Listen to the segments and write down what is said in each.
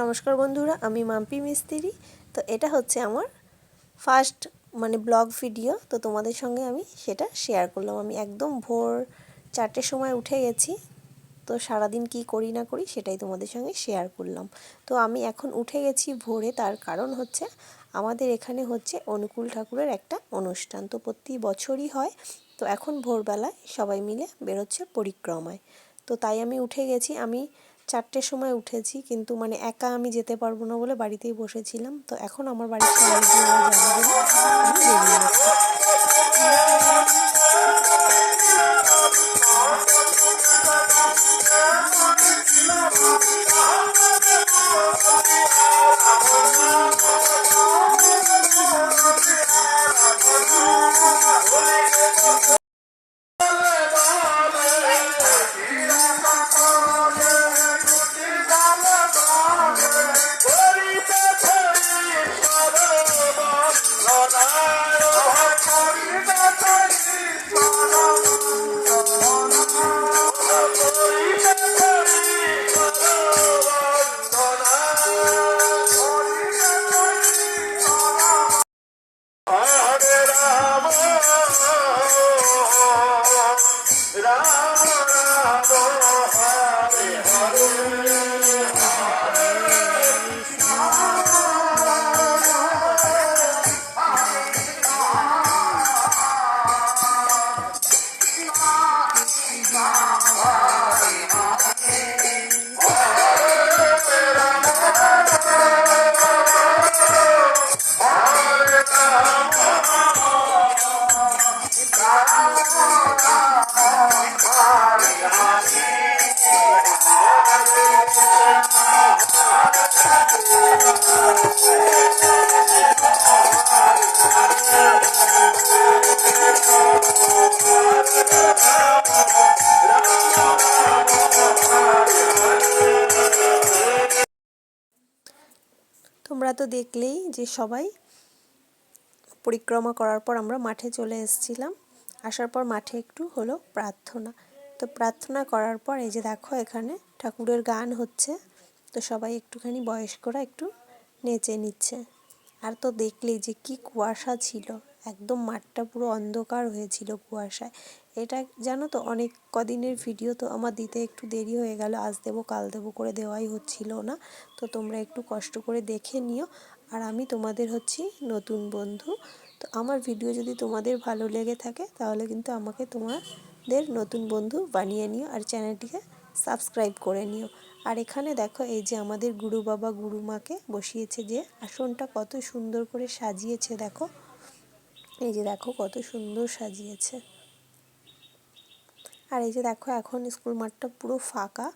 নমস্কার বন্ধুরা, আমি মাম্পি মিস্ত্রি। তো এটা হচ্ছে আমার ফার্স্ট মানে ব্লগ ভিডিও তো তোমাদের সঙ্গে আমি সেটা শেয়ার করলাম। আমি একদম ভোর চারটের সময় উঠে গেছি। তো সারাদিন কি করি না করি সেটাই তোমাদের সঙ্গে শেয়ার করলাম। তো আমি এখন উঠে গেছি ভোরে, তার কারণ হচ্ছে আমাদের এখানে হচ্ছে অনুকূল ঠাকুরের একটা অনুষ্ঠান। তো প্রতি বছরই হয়। তো এখন ভোরবেলায় সবাই মিলে বেরোচ্ছে পরিক্রমায়। তো তাই আমি উঠে গেছি। আমি চারটের সময় উঠেছি, কিন্তু মানে একা আমি যেতে পারব না বলে বাড়িতেই বসেছিলাম। তো এখন আমার বাড়ির সবাই তোমরা তো দেখলেই যে সবাই পরিক্রমা করার পর আমরা মাঠে চলে এসেছিলাম। আসার পর মাঠে একটু হলো প্রার্থনা। তো প্রার্থনা করার পর এই যে দেখো এখানে ঠাকুরের গান হচ্ছে। তো সবাই একটুখানি বয়স্করা একটু নেচে নিচ্ছে। আর তো দেখলেই যে কি কুয়াশা ছিল। একদম মাঠটা পুরো অন্ধকার হয়েছিল কুয়াশায়। এটা জানো তো, অনেক কদিনের ভিডিও তো আমার দিতে একটু দেরি হয়ে গেল। আজ দেবো, কাল দেবো করে দেওয়াই হচ্ছিল না। তো তোমরা একটু কষ্ট করে দেখে নিও। আর আমি তোমাদের হচ্ছি নতুন বন্ধু। তো আমার ভিডিও যদি তোমাদের ভালো লেগে থাকে, তাহলে কিন্তু আমাকে তোমাদের নতুন বন্ধু বানিয়ে নিও। আর চ্যানেলটিকে সাবস্ক্রাইব করে নিও। আর এখানে দেখো, এই যে আমাদের গুরু বাবা গুরু মাকে বসিয়েছে যে আসনটা কত সুন্দর করে সাজিয়েছে, দেখো। এই যে দেখো কত সুন্দর সাজিয়েছে। আর এই যে দেখো এখন স্কুল মাঠটা পুরো ফাঁকা,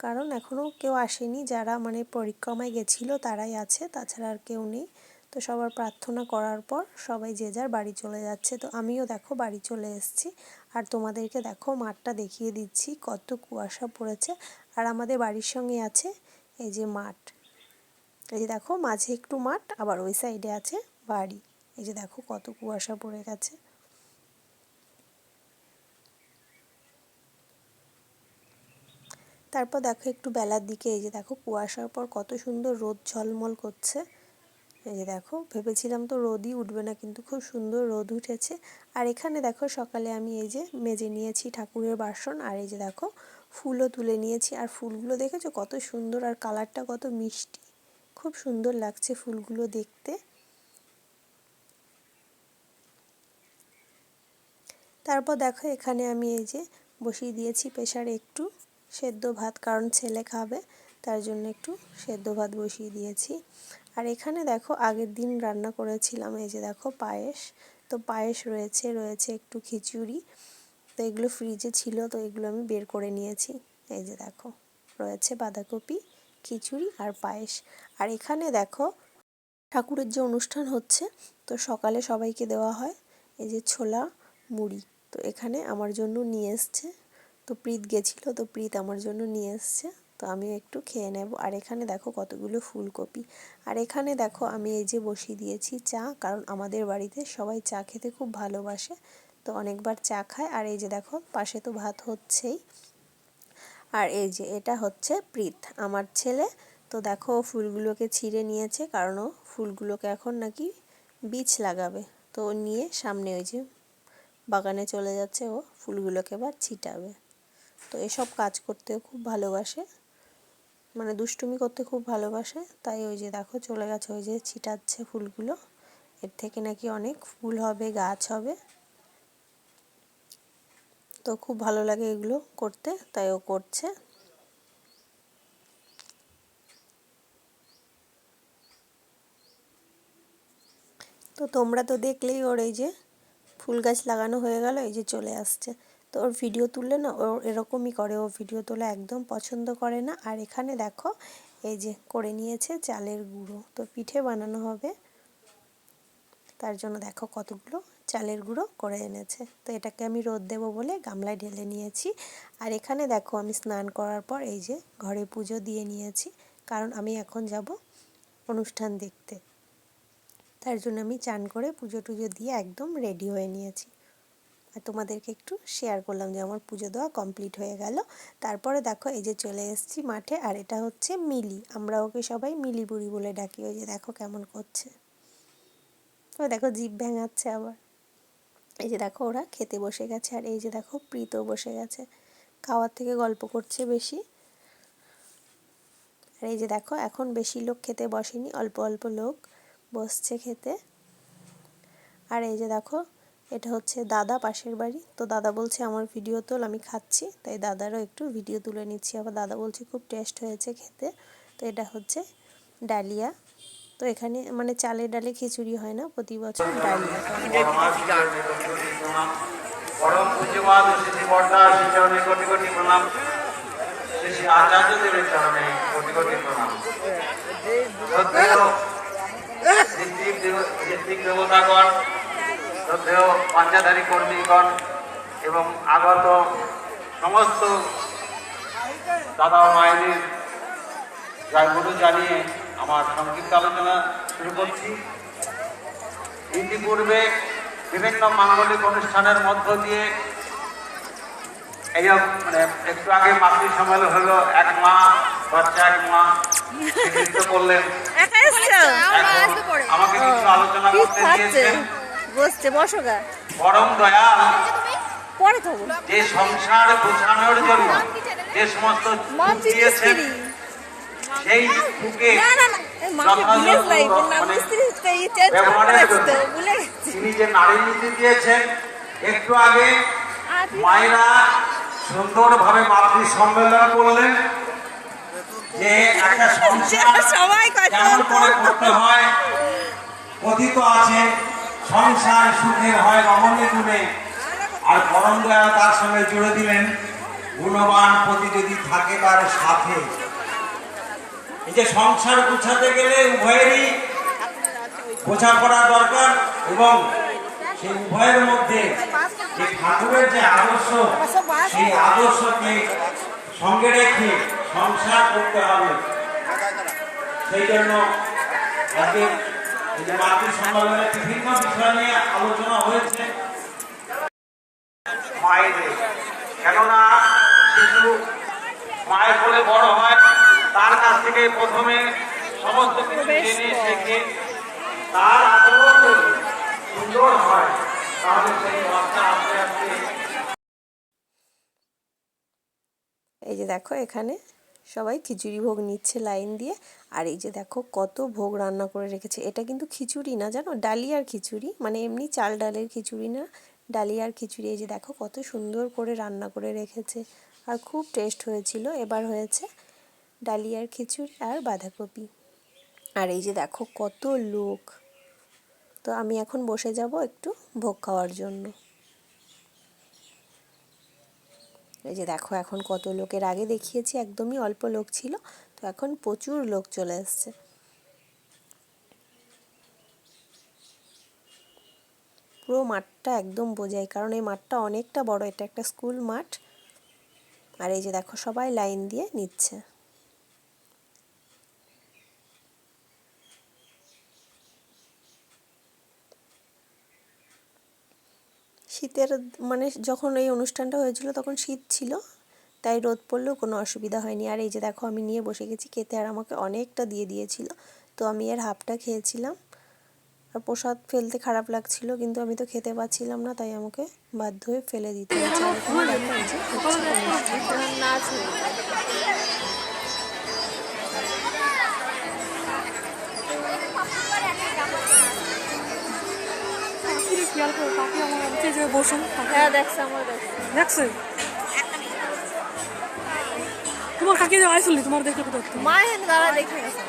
কারণ এখনও কেউ আসেনি। যারা মানে পরিক্রমায় গেছিল তারাই আছে, তাছাড়া আর কেউ নেই। তো সবার প্রার্থনা করার পর সবাই যে যার বাড়ি চলে যাচ্ছে। তো আমিও দেখো বাড়ি চলে এসেছি। আর তোমাদেরকে দেখো মাঠটা দেখিয়ে দিচ্ছি, কত কুয়াশা পড়েছে। আর আমাদের বাড়ির সঙ্গে আছে এই যে মাঠ। এই যে দেখো মাঝে একটু মাঠ, আবার ওই সাইডে আছে বাড়ি। এই যে দেখো কত কুয়াশা পড়ে গেছে। তারপর দেখো একটু বেলার দিকে, এই যে দেখো কুয়াশার পর কত সুন্দর রোদ ঝলমল করছে। এই যে দেখো, ভেবেছিলাম তো রোদই উঠবে না, কিন্তু খুব সুন্দর রোদ উঠেছে। আর এখানে দেখো সকালে আমি এই যে মেজে নিয়েছি ঠাকুরের বাসন, আর এই যে দেখো ফুলও তুলে নিয়েছি। আর ফুলগুলো দেখেছ কত সুন্দর, আর কালারটা কত মিষ্টি। খুব সুন্দর লাগছে ফুলগুলো দেখতে। তারপর দেখো এখানে আমি এই যে বসিয়ে দিয়েছি প্রেশারে একটু সেদ্ধ ভাত, কারণ ছেলে খাবে, তার জন্য একটু সেদ্ধ ভাত বসিয়ে দিয়েছি। আর এখানে দেখো আগের দিন রান্না করেছিলাম, এই যে দেখো পায়েস, তো পায়েস রয়েছে রয়েছে একটু খিচুড়ি, তো এগুলো ফ্রিজে ছিল, তো এগুলো আমি বের করে নিয়েছি। এই যে দেখো রয়েছে বাঁধাকপি, খিচুড়ি আর পায়েস। আর এখানে দেখো ঠাকুরের যে অনুষ্ঠান হচ্ছে, তো সকালে সবাইকে দেওয়া হয়, এই যে ছোলা, মুড়ি। তো এখানে আমার জন্য নিয়ে এসছে। তো প্রীত গেছিল, তো প্রীত আমার জন্য নিয়ে এসছে। তো আমিও একটু খেয়ে নেব। আর এখানে দেখো কতগুলো ফুলকপি। আর এখানে দেখো আমি এই যে বসিয়ে দিয়েছি চা, কারণ আমাদের বাড়িতে সবাই চা খেতে খুব ভালোবাসে। তো অনেকবার চা খায়। আর এই যে দেখো, পাশে তো ভাত হচ্ছেই। আর এই যে এটা হচ্ছে প্রীত, আমার ছেলে। তো দেখো ফুলগুলোকে ছিঁড়ে নিয়েছে, কারণ ও ফুলগুলোকে এখন নাকি বীজ লাগাবে। তো নিয়ে সামনে ওই যে বাগানে চলে যাচ্ছে ও, ফুলগুলোকে এবার ছিটাবে। তো এসব কাজ করতেও খুব ভালোবাসে। মানে দুষ্টুমি করতে খুব ভালোবাসে। তাই ওই যে দেখো চলে গেছে, ওই যে ছিটাচ্ছে ফুলগুলো। এর থেকে নাকি অনেক ফুল হবে, গাছ হবে। তো খুব ভালো লাগে এগুলো করতে, তাই ও করছে। তো তোমরা তো দেখলেই ওর এই যে ফুল গাছ লাগানো হয়ে গেল, এই যে চলে আসছে। তো ওর ভিডিও তুললে না, ও এরকমই করে, ও ভিডিও তোলা একদম পছন্দ করে না। আর এখানে দেখো, এই যে করে নিয়েছে চালের গুঁড়ো। তো পিঠে বানানো হবে। তার জন্য দেখো কতগুলো চালের গুঁড়ো করে এনেছে। তো এটাকে আমি রোদ দেবো বলে গামলায় ঢেলে নিয়েছি। আর এখানে দেখো, আমি স্নান করার পর এই যে ঘরে পুজো দিয়ে নিয়েছি। কারণ আমি এখন যাব অনুষ্ঠান দেখতে। তার জন্য আমি চান করে পুজো টুজো দিয়ে একদম রেডি হয়ে নিয়েছি। আর তোমাদেরকে একটু শেয়ার করলাম যে আমার পুজো দেওয়া কমপ্লিট হয়ে গেল। তারপরে দেখো এই যে চলে এসেছি মাঠে, আর এটা হচ্ছে মিলি। আমরা ওকে সবাই মিলি বুড়ি বলে ডাকি। ওই যে দেখো কেমন করছে। ও দেখো জিভ ভেঙাচ্ছে আবার। এই যে দেখো ওরা খেতে বসে গেছে, আর এই যে দেখো প্রীতও বসে গেছে। খাওয়ার থেকে গল্প করছে বেশি। আর এই যে দেখো, এখন বেশি লোক খেতে বসেনি, অল্প অল্প লোক। বসছে খেতে। আর এই যে দেখো, এটা হচ্ছে দাদা পাশের বাড়ি। তো দাদা বলছে, আমার ভিডিও তোল, আমি খাচ্ছি। তাই দাদারও একটু ভিডিও তুলে নিচ্ছি। আবার দাদা বলছে, খুব টেস্ট হয়েছে খেতে। তো এটা হচ্ছে ডালিয়া। তো এখানে মানে চালে ডালে খিচুড়ি হয় না, প্রতি বছর ডালিয়া। কোটি কোটি প্রণাম। ঋত্বিক দেব- ঋত্বিক দেবতাগণ, শ্রদ্ধেয় পাঞ্জাধারী কর্মীগণ এবং আগত সমস্ত দাদা মায়ের জয়গুরু জানিয়ে আমার সংক্ষিপ্ত আলোচনা শুরু করছি। ইতিপূর্বে বিভিন্ন মাঙ্গলিক অনুষ্ঠানের মধ্য দিয়ে এই মানে একটু আগে মাতৃ সম্মেলন হলো, এক মা, বাচ্চা এক মা করলেন একা এসছো এখন আমাকে কিছু আলোচনা করতে দিয়েছেন বসছে বসো গা। পরম দয়াল। পরে থাকো যে সংসার গোছানোর জন্য যে সমস্ত দিয়েছেন সেই সুখে না না না এই মাকে যথাযথ ভুলে যাই ওর নাম মানে তিনি যে নারী নীতি দিয়েছেন একটু আগে মায়েরা সুন্দরভাবে মাতৃ সম্মেলন করলেন যে একটা সংসার সবাই কেমন করে করতে হয় কথিত আছে, সংসার সুখের হয় রমণী গুণে আর পরম দয়া তার সঙ্গে জুড়ে দিলেন, গুণবান পতি যদি থাকে তার সাথে। এই যে সংসার গুছাতে গেলে উভয়েরই বোঝাপড়া দরকার এবং সেই উভয়ের মধ্যে যে ঠাকুরের যে আদর্শ, সেই আদর্শকে সঙ্গে রেখে সংসার করতে হবে। সেই জন্য আজকে এই যে সম্মেলনে বিভিন্ন বিষয় নিয়ে আলোচনা হয়েছে। মায়েদের। কেননা শিশু মায়ের কোলে বড় হয় তার কাছ থেকে প্রথমে সমস্ত কিছু জেনে শেখে তার আদর সুন্দর হয় তাহলে সেই বাচ্চা আস্তে আস্তে এই যে দেখো এখানে সবাই খিচুড়ি ভোগ নিচ্ছে লাইন দিয়ে। আর এই যে দেখো কত ভোগ রান্না করে রেখেছে। এটা কিন্তু খিচুড়ি না, জানো? ডালিয়ার খিচুড়ি। মানে এমনি চাল ডালের খিচুড়ি না, ডালিয়ার খিচুড়ি। এই যে দেখো কত সুন্দর করে রান্না করে রেখেছে। আর খুব টেস্ট হয়েছিল। এবার হয়েছে ডালিয়ার খিচুড়ি আর বাঁধাকপি। আর এই যে দেখো কত লোক। তো আমি এখন বসে যাব একটু ভোগ খাওয়ার জন্য। এই যে দেখো এখন কত লোকের আগে দেখিয়েছি, একদমই অল্প লোক ছিল, তো এখন প্রচুর লোক চলে এসছে। পুরো মাঠটা একদম বোঝায় কারণ এই মাঠটা অনেকটা বড়, এটা একটা স্কুল মাঠ। আর এই যে দেখো সবাই লাইন দিয়ে নিচ্ছে। শীতের মানে যখন এই অনুষ্ঠানটা হয়েছিল তখন শীত ছিল তাই রোদ পড়লেও কোনো অসুবিধা হয়নি। আর এই যে দেখো আমি নিয়ে বসে গেছি খেতে আর আমাকে অনেকটা দিয়ে দিয়েছিল। তো আমি এর হাফটা খেয়েছিলাম। আর প্রসাদ ফেলতে খারাপ লাগছিল কিন্তু আমি তো খেতে পাচ্ছিলাম না তাই আমাকে বাধ্য হয়ে ফেলে দিতে হয়েছে। খেয়াল করো আমার যে বসুন। হ্যাঁ দেখছে আমার দেখছে। দেখছে? তোমার কাকে যে আইসলি তোমার দেখে কোথাও মায়ের দ্বারা দেখে গেছে।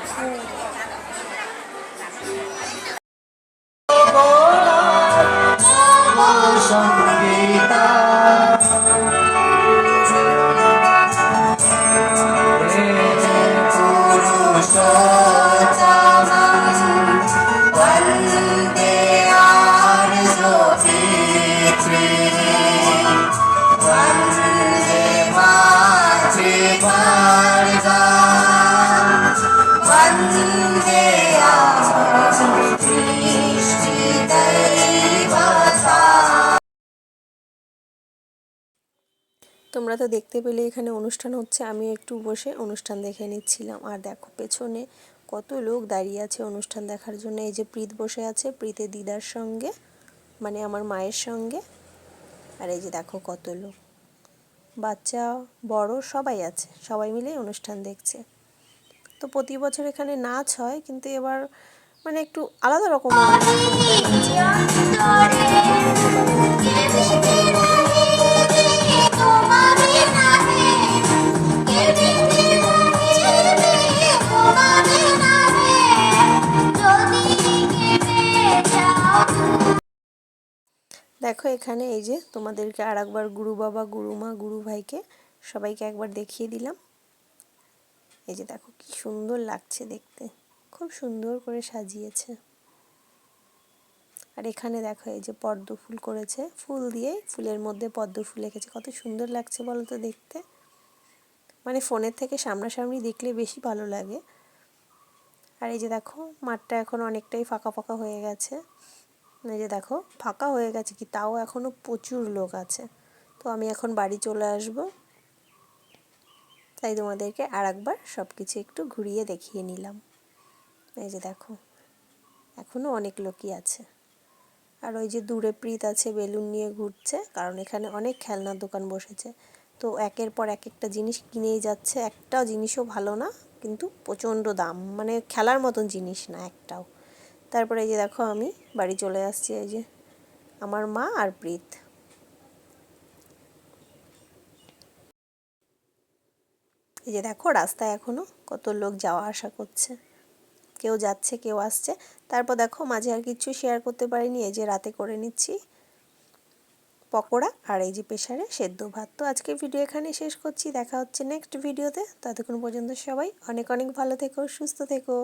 তোমরা তো দেখতে পেলে এখানে অনুষ্ঠান হচ্ছে আমি একটু বসে অনুষ্ঠান দেখে নিচ্ছিলাম। আর দেখো, পেছনে কত লোক দাঁড়িয়ে আছে অনুষ্ঠান দেখার জন্য। এই যে প্রীত বসে আছে, প্রীতের দিদার সঙ্গে মানে আমার মায়ের সঙ্গে। আর এই যে দেখো কত লোক। বাচ্চা, বড় সবাই আছে, সবাই মিলে অনুষ্ঠান দেখছে। তো প্রতি বছর এখানে নাচ হয়, কিন্তু এবার মানে একটু আলাদা রকম দেখো এখানে এই যে তোমাদেরকে আর একবার গুরু বাবা গুরুমা গুরু ভাইকে সবাইকে একবার দেখিয়ে দিলাম। এই যে দেখো কি সুন্দর লাগছে দেখতে। খুব সুন্দর করে সাজিয়েছে। আর এখানে দেখো এই যে পদ্ম ফুল করেছে। ফুল দিয়ে ফুলের মধ্যে পদ্ম ফুল এঁকেছে। কত সুন্দর লাগছে বলো তো দেখতে। মানে ফোনের থেকে সামনাসামনি দেখলে বেশি ভালো লাগে। আর এই যে দেখো মাঠটা এখন অনেকটাই ফাঁকা ফাঁকা হয়ে গেছে। এই যে দেখো, ফাঁকা হয়ে গেছে কি, তাও এখনও প্রচুর লোক আছে। তো আমি এখন বাড়ি চলে আসব। তাই তোমাদেরকে আর একবার সব কিছু একটু ঘুরিয়ে দেখিয়ে নিলাম। এই যে দেখো এখনও অনেক লোকই আছে। আর ওই যে দূরে প্রীত আছে, বেলুন নিয়ে ঘুরছে, কারণ এখানে অনেক খেলনার দোকান বসেছে। তো একের পর এক একটা জিনিস কিনেই যাচ্ছে একটাও জিনিসও ভালো না, কিন্তু প্রচণ্ড দাম। মানে খেলার মতন জিনিস না, একটাও। তারপরে এই যে দেখো আমি বাড়ি চলে আসছি, এই যে আমার মা আর প্রীত। এই যে দেখো রাস্তায় এখনও কত লোক যাওয়া আসা করছে। কেউ যাচ্ছে, কেউ আসছে। তারপর দেখো মাঝে আর কিছু শেয়ার করতে পারিনি, এই যে রাতে করে নিচ্ছি পকোড়া আর এই যে প্রেশারে সেদ্ধ ভাত। তো আজকের ভিডিও এখানে শেষ করছি, দেখা হচ্ছে নেক্সট ভিডিওতে ততক্ষণ পর্যন্ত সবাই অনেক অনেক ভালো থেকো, সুস্থ থেকো।